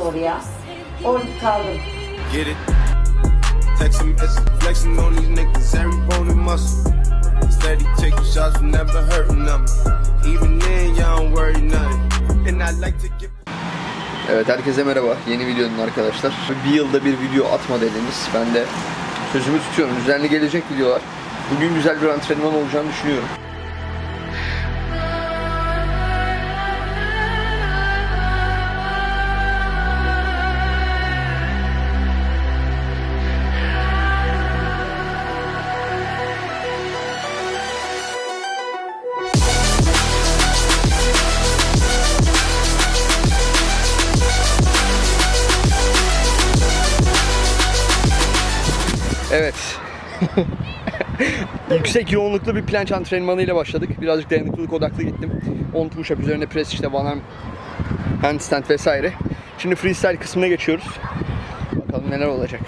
oraya. Orada kaldım. Get it? Text him, it's flexing on these niggas, every bone and muscle. Steady taking shots, but never hurting them. Even then, y'all don't worry nothing. And I like to give. Evet herkese merhaba. Yeni videonun arkadaşlar. Bir yılda bir video atma dediniz. Ben de sözümü tutuyorum. Düzenli gelecek videolar. Bugün güzel bir antrenman olacağını düşünüyorum. Evet. Yüksek yoğunluklu bir planç antrenmanı ile başladık. Birazcık dayanıklılık odaklı gittim. 10 push-up üzerine press işte one arm handstand vesaire. Şimdi freestyle kısmına geçiyoruz. Bakalım neler olacak.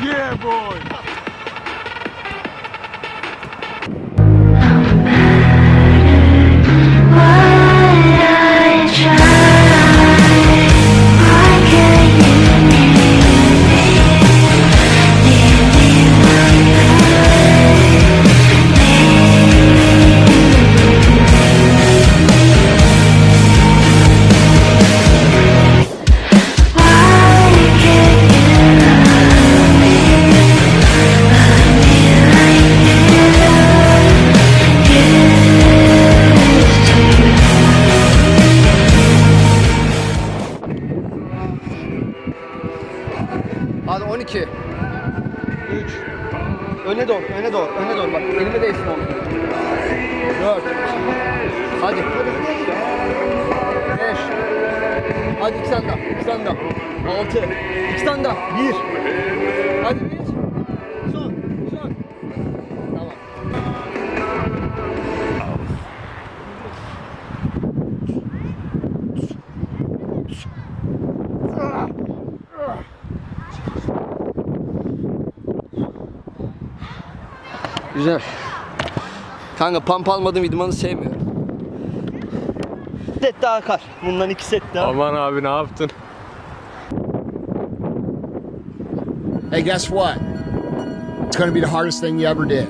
Hadi Öne doğru, öne doğru, öne doğru. Bak elime değsin onu. 4. Hadi. 5. Hadi iki tane daha, iki tane daha. 6. İki tane daha. 1. Hadi bir. Güzel. Kanka pump almadığım idmanı sevmiyorum. Set daha akar. Bundan iki set daha. Aman abi ne yaptın? Hey, guess what? It's going to be the hardest thing you ever did.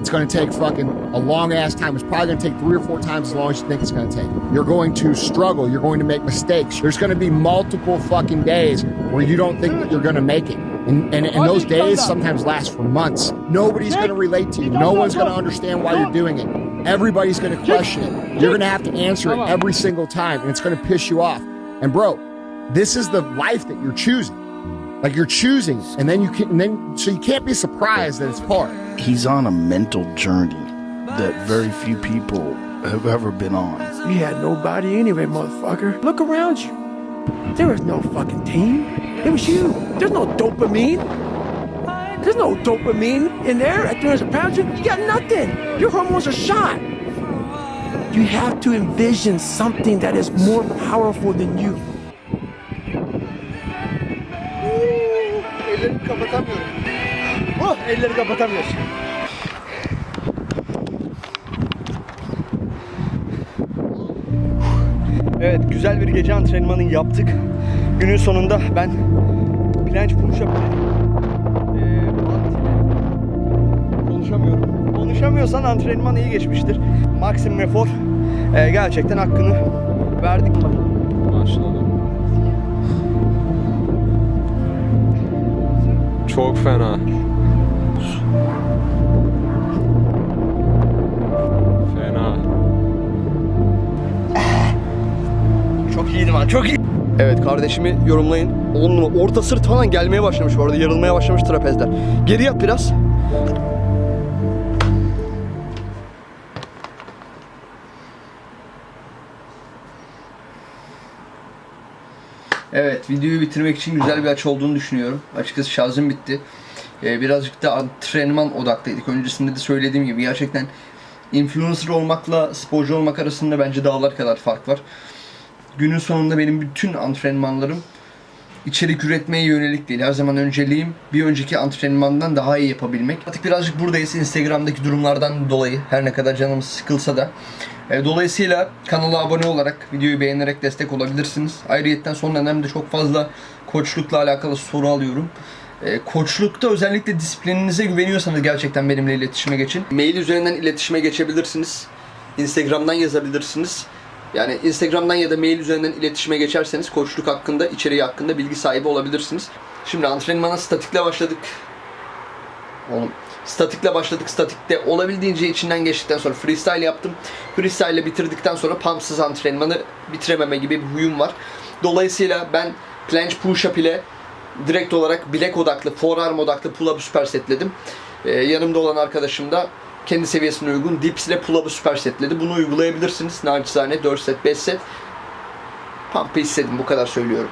It's going to take fucking a long ass time. It's probably going to take three or four times as long as you think it's going to take. You're going to struggle. You're going to make mistakes. There's going to be multiple fucking days where you don't think that you're going to make it. And, and, and those days sometimes last for months. Nobody's going to relate to you. No one's going to understand why you're doing it. Everybody's going to question it. You're going to have to answer it every single time, and it's going to piss you off. And bro, this is the life that you're choosing. Like you're choosing, and then you can, and then so you can't be surprised that it's hard. he's on a mental journey that very few people have ever been on. You had nobody anyway, motherfucker. Look around you. There was no fucking team. It was you. There's no dopamine. There's no dopamine in there at 300 pounds. You, you got nothing. Your hormones are shot. You have to envision something that is more powerful than you. Ellerimi kapatamıyorum. Oh, elleri kapatamıyoruz. Güzel bir gece antrenmanı yaptık. Günün sonunda ben planç push up eee, bant ile konuşamıyorum. Konuşamıyorsan antrenman iyi geçmiştir. Maksimum efor eee, gerçekten hakkını verdik. Başladım. Çok. Fena. Çok iyi. Evet kardeşimi yorumlayın. On numara- orta sırt falan gelmeye başlamış bu arada. Yarılmaya başlamış trapezler. Geri yap biraz. Evet videoyu bitirmek için güzel bir açı olduğunu düşünüyorum. Açıkçası şarjım bitti. Ee, birazcık da antrenman odaklıydık. Öncesinde de söylediğim gibi gerçekten influencer olmakla sporcu olmak arasında bence dağlar kadar fark var. Günün sonunda benim bütün antrenmanlarım içerik üretmeye yönelik değil. Her zaman önceliğim bir önceki antrenmandan daha iyi yapabilmek. Artık birazcık buradayız Instagram'daki durumlardan dolayı. Her ne kadar canımız sıkılsa da. E, Dolayısıyla kanala abone olarak, videoyu beğenerek destek olabilirsiniz. Ayrıyetten son dönemde çok fazla koçlukla alakalı soru alıyorum. E, koçlukta özellikle disiplininize güveniyorsanız gerçekten benimle iletişime geçin. Mail üzerinden iletişime geçebilirsiniz. Instagram'dan yazabilirsiniz. Yani Instagram'dan ya da mail üzerinden iletişime geçerseniz koçluk hakkında, içeriği hakkında bilgi sahibi olabilirsiniz. Şimdi antrenmana statikle başladık. Oğlum statikle başladık. Statikte olabildiğince içinden geçtikten sonra freestyle yaptım. Freestyle ile bitirdikten sonra pumpsız antrenmanı bitirememe gibi bir huyum var. Dolayısıyla ben planche push-up ile direkt olarak bilek odaklı, forearm odaklı pull-up'ı süpersetledim. Ee, yanımda olan arkadaşım da kendi seviyesine uygun dips ile pull-up'ı süpersetledi. Bunu uygulayabilirsiniz. Naçizane 4 set, 5 set. Pump'ı istedim bu kadar söylüyorum.